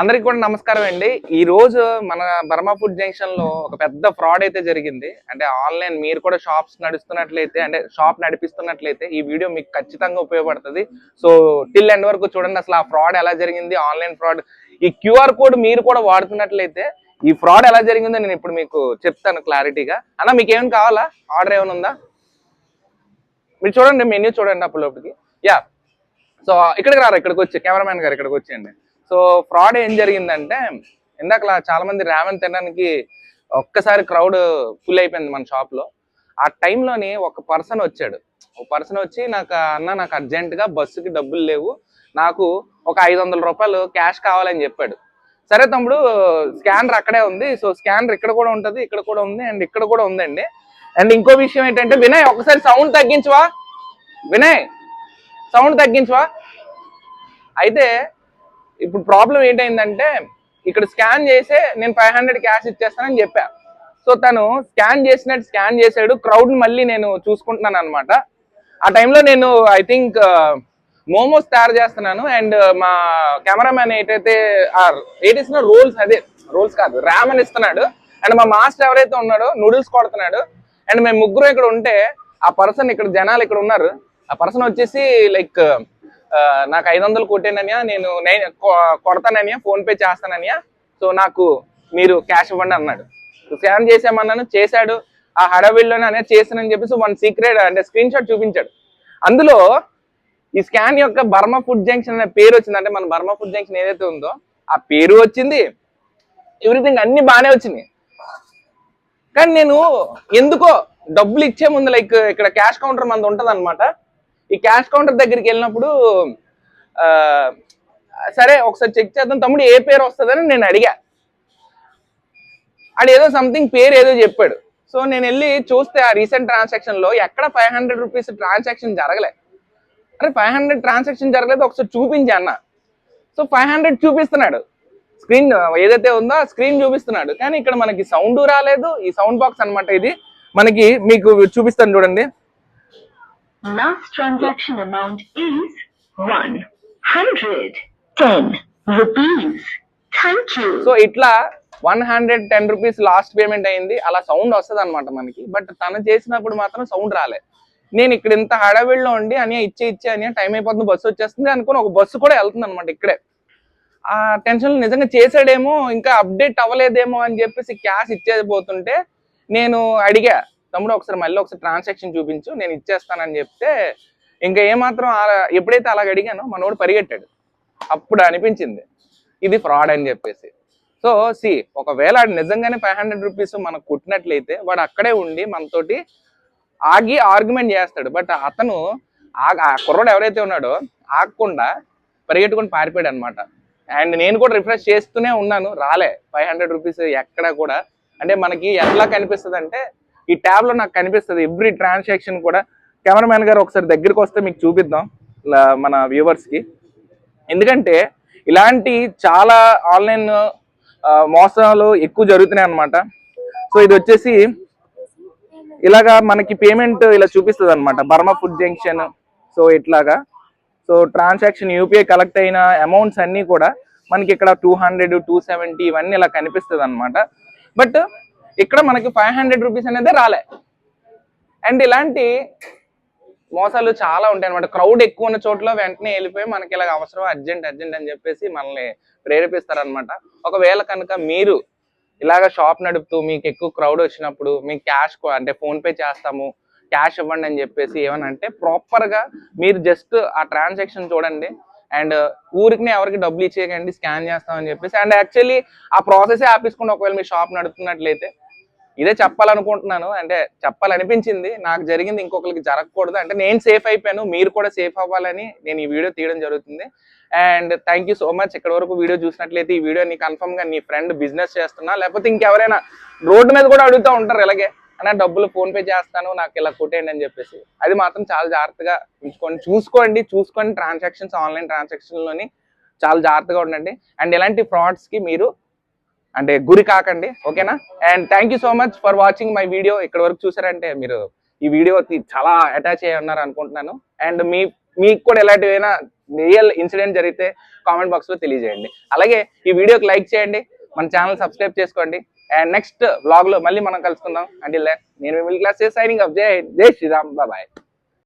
అందరికి కూడా నమస్కారం అండి. ఈ రోజు మన బర్మా ఫుడ్ జంక్షన్లో ఒక పెద్ద ఫ్రాడ్ అయితే జరిగింది. అంటే ఆన్లైన్ మీరు కూడా షాప్స్ నడుస్తున్నట్లయితే అంటే షాప్ నడిపిస్తున్నట్లయితే ఈ వీడియో మీకు ఖచ్చితంగా ఉపయోగపడుతుంది. సో టిల్ ఎండ్ వరకు చూడండి అసలు ఆ ఫ్రాడ్ ఎలా జరిగింది ఆన్లైన్ ఫ్రాడ్. ఈ క్యూఆర్ కోడ్ మీరు కూడా వాడుతున్నట్లయితే ఈ ఫ్రాడ్ ఎలా జరిగిందో నేను ఇప్పుడు మీకు చెప్తాను క్లారిటీగా. అన్న మీకు ఏమైనా కావాలా? ఆర్డర్ ఏమైనా ఉందా? మీరు చూడండి మెన్యూ చూడండి అప్పుడు లోపలికి యా. సో ఇక్కడికి రారు? ఇక్కడికి వచ్చి కెమెరామ్యాన్ గారు ఇక్కడికి వచ్చేయండి. సో ఫ్రాడ్ ఏం జరిగిందంటే ఇందాక చాలా మంది ర్యామెన్ తినడానికి ఒక్కసారి క్రౌడ్ ఫుల్ అయిపోయింది మన షాప్లో ఆ టైంలోని ఒక పర్సన్ వచ్చాడు. ఒక పర్సన్ వచ్చి నాకు అన్న నాకు అర్జెంటుగా బస్సుకి డబ్బులు లేవు. నాకు ఒక ఐదు వందల రూపాయలు క్యాష్ కావాలని చెప్పాడు. సరే తమ్ముడు స్కానర్ అక్కడే ఉంది. సో స్కానర్ ఇక్కడ కూడా ఉంటుంది ఇక్కడ కూడా ఉంది అండ్ ఇక్కడ కూడా ఉందండి. అండ్ ఇంకో విషయం ఏంటంటే వినయ్ ఒకసారి సౌండ్ తగ్గించవా వినయ్ సౌండ్ తగ్గించవా అయితే ఇప్పుడు ప్రాబ్లం ఏంటైందంటే ఇక్కడ స్కాన్ చేసే నేను ఫైవ్ హండ్రెడ్ క్యాష్ ఇచ్చేస్తానని చెప్పా. సో తను స్కాన్ చేసినట్టు స్కాన్ చేశాడు. క్రౌడ్ మళ్ళీ నేను చూసుకుంటున్నాను అనమాట ఆ టైంలో నేను ఐ థింక్ మోమోస్ తయారు చేస్తున్నాను. అండ్ uh, మా కెమెరామ్యాన్ ఏటైతే ఏటిస్తున్న రోల్స్ అదే రోల్స్ కాదు ర్యామ్ అని ఇస్తున్నాడు. అండ్ మా మాస్టర్ ఎవరైతే ఉన్నాడో నూడిల్స్ కొడుతున్నాడు. అండ్ మేము ముగ్గురు ఇక్కడ ఉంటే ఆ పర్సన్ ఇక్కడ జనాలు ఇక్కడ ఉన్నారు. ఆ పర్సన్ వచ్చేసి లైక్ నాకు ఐదు వందలు కొట్టేననియా నేను నేను కొడతాననియా ఫోన్ పే చేస్తాననియా. సో నాకు మీరు క్యాష్ ఇవ్వండి అన్నాడు. స్కాన్ చేసామన్నాను చేశాడు. ఆ హడావిడిలోనే అనేది చేస్తానని చెప్పేసి వన్ సీక్రెట్ అంటే స్క్రీన్ షాట్ చూపించాడు. అందులో ఈ స్కాన్ యొక్క బర్మా ఫుడ్ జంక్షన్ అనే పేరు వచ్చింది. అంటే మన బర్మా ఫుడ్ జంక్షన్ ఏదైతే ఉందో ఆ పేరు వచ్చింది. ఎవ్రీథింగ్ అన్ని బాగానే వచ్చినాయి. కానీ నేను ఎందుకో డబ్బులు ఇచ్చే ముందు లైక్ ఇక్కడ క్యాష్ కౌంటర్ మంది ఉంటది ఈ క్యాష్ కౌంటర్ దగ్గరికి వెళ్ళినప్పుడు సరే ఒకసారి చెక్ చేద్దాం. తమ్ముడు ఏ పేరు వస్తుందని నేను అడిగా. ఆడు ఏదో సంథింగ్ పేరు ఏదో చెప్పాడు. సో నేను వెళ్ళి చూస్తే ఆ రీసెంట్ ట్రాన్సాక్షన్లో ఎక్కడ ఫైవ్ హండ్రెడ్ రూపీస్ ట్రాన్సాక్షన్ జరగలే. అరే ఫైవ్ హండ్రెడ్ ట్రాన్సాక్షన్ జరగలేదు ఒకసారి చూపించి అన్న. సో ఫైవ్ హండ్రెడ్ చూపిస్తున్నాడు. స్క్రీన్ ఏదైతే ఉందో ఆ స్క్రీన్ చూపిస్తున్నాడు. కానీ ఇక్కడ మనకి సౌండ్ రాలేదు. ఈ సౌండ్ బాక్స్ అన్నమాట ఇది. మనకి మీకు చూపిస్తాను చూడండి. Last transaction amount is one hundred ten rupees. Thank you. So ఇట్లా one hundred ten rupees last payment అయింది. అలా సౌండ్ వస్తుంది అనమాట మనకి. బట్ తను చేసినప్పుడు మాత్రం సౌండ్ రాలే. నేను ఇక్కడ ఇంత హడావిడిలో ఉండి అని ఇచ్చే ఇచ్చే అని టైం అయిపోతుంది. బస్సు వచ్చేస్తుంది అనుకుని ఒక బస్సు కూడా వెళ్తుంది అనమాట ఇక్కడే. ఆ టెన్షన్ నిజంగా చేసాడేమో ఇంకా అప్డేట్ అవ్వలేదేమో అని చెప్పేసి క్యాష్ ఇచ్చేది పోతుంటే నేను అడిగా తమ్ముడు ఒకసారి మళ్ళీ ఒకసారి ట్రాన్సాక్షన్ చూపించు నేను ఇచ్చేస్తానని చెప్తే ఇంకా ఏమాత్రం అలా ఎప్పుడైతే అలాగ అడిగానో మనోడు పరిగెట్టాడు. అప్పుడు అనిపించింది ఇది ఫ్రాడ్ అని చెప్పేసి. సో సి ఒకవేళ నిజంగానే ఫైవ్ హండ్రెడ్ రూపీస్ మనకు కుట్టినట్లయితే వాడు అక్కడే ఉండి మనతోటి ఆగి ఆర్గ్యుమెంట్ చేస్తాడు. బట్ అతను ఆ కుర్రోడు ఎవరైతే ఉన్నాడో ఆగకుండా పరిగెట్టుకుని పారిపోయాడు అనమాట అండ్ నేను కూడా రిఫ్రెష్ చేస్తూనే ఉన్నాను రాలే. ఫైవ్ హండ్రెడ్ రూపీస్ ఎక్కడ కూడా. అంటే మనకి ఎట్లా కనిపిస్తుంది అంటే ఈ ట్యాబ్లో నాకు కనిపిస్తుంది ఎవ్రీ ట్రాన్సాక్షన్ కూడా. కెమెరామ్యాన్ గారు ఒకసారి దగ్గరికి వస్తే మీకు చూపిద్దాం మన వ్యూవర్స్కి. ఎందుకంటే ఇలాంటి చాలా ఆన్లైన్ మోసాలు ఎక్కువ జరుగుతున్నాయి అన్నమాట. సో ఇది వచ్చేసి ఇలాగా మనకి పేమెంట్ ఇలా చూపిస్తుంది అనమాట బర్మా ఫుడ్ జంక్షన్ సో ఇట్లాగా. సో ట్రాన్సాక్షన్ యూపీఐ కలెక్ట్ అయిన అమౌంట్స్ అన్నీ కూడా మనకి ఇక్కడ టూ హండ్రెడ్ టూ సెవెంటీ ఇవన్నీ ఇలా కనిపిస్తుంది అనమాట బట్ ఇక్కడ మనకి ఫైవ్ హండ్రెడ్ రూపీస్ అనేది రాలే. అండ్ ఇలాంటి మోసాలు చాలా ఉంటాయి అనమాట క్రౌడ్ ఎక్కువ ఉన్న చోట్ల వెంటనే వెళ్ళిపోయి మనకి ఇలా అవసరం అర్జెంట్ అర్జెంట్ అని చెప్పేసి మనల్ని ప్రేరేపిస్తారనమాట ఒకవేళ కనుక మీరు ఇలాగ షాప్ నడుపుతూ మీకు ఎక్కువ క్రౌడ్ వచ్చినప్పుడు మీకు క్యాష్ అంటే ఫోన్ పే చేస్తాము క్యాష్ ఇవ్వండి అని చెప్పేసి ఏమనంటే అంటే ప్రాపర్గా మీరు జస్ట్ ఆ ట్రాన్సాక్షన్ చూడండి. అండ్ ఊరికి ఎవరికి డబ్బులు ఇచ్చేయకండి స్కాన్ చేస్తామని చెప్పేసి. అండ్ యాక్చువల్లీ ఆ ప్రాసెస్ ఆపేసుకుని ఒకవేళ మీ షాప్ నడుపుతున్నట్లయితే ఇదే చెప్పాలనుకుంటున్నాను. అంటే చెప్పాలనిపించింది. నాకు జరిగింది ఇంకొకరికి జరగకూడదు. అంటే నేను సేఫ్ అయిపోయాను. మీరు కూడా సేఫ్ అవ్వాలని నేను ఈ వీడియో తీయడం జరుగుతుంది. And thank you so much ఇక్కడ వరకు వీడియో చూసినట్లయితే ఈ వీడియో నీ కన్ఫర్మ్గా నీ ఫ్రెండ్ బిజినెస్ చేస్తున్నా. లేకపోతే ఇంకెవరైనా రోడ్డు మీద కూడా అడుగుతూ ఉంటారు ఇలాగే. అన్న డబ్బులు ఫోన్పే చేస్తాను. నాకు ఇలా కొట్టేయండి అని చెప్పేసి. అది మాత్రం చాలా జాగ్రత్తగా ఉంచుకోండి. చూసుకోండి. చూసుకోండి ట్రాన్సాక్షన్స్ ఆన్లైన్ ట్రాన్సాక్షన్లోని చాలా జాగ్రత్తగా ఉండండి. అండ్ ఇలాంటి ఫ్రాడ్స్కి మీరు అంటే గురి కాకండి ఓకేనా? And thank you so much for watching my video ఇక్కడ వరకు చూసారంటే మీరు ఈ వీడియో చాలా అటాచ్ అయ్యి ఉన్నారు అనుకుంటున్నాను. అండ్ మీ మీకు కూడా ఎలాంటివైనా రియల్ ఇన్సిడెంట్ జరిగితే కామెంట్ బాక్స్లో తెలియజేయండి. అలాగే ఈ వీడియోకి లైక్ చేయండి మన ఛానల్ సబ్స్క్రైబ్ చేసుకోండి. అండ్ నెక్స్ట్ బ్లాగ్లో మళ్ళీ మనం కలుసుకుందాం. అంటే నేను మిల్ క్లాస్ సైనింగ్ అప్ జై జై శ్రీరామ్ బాయ్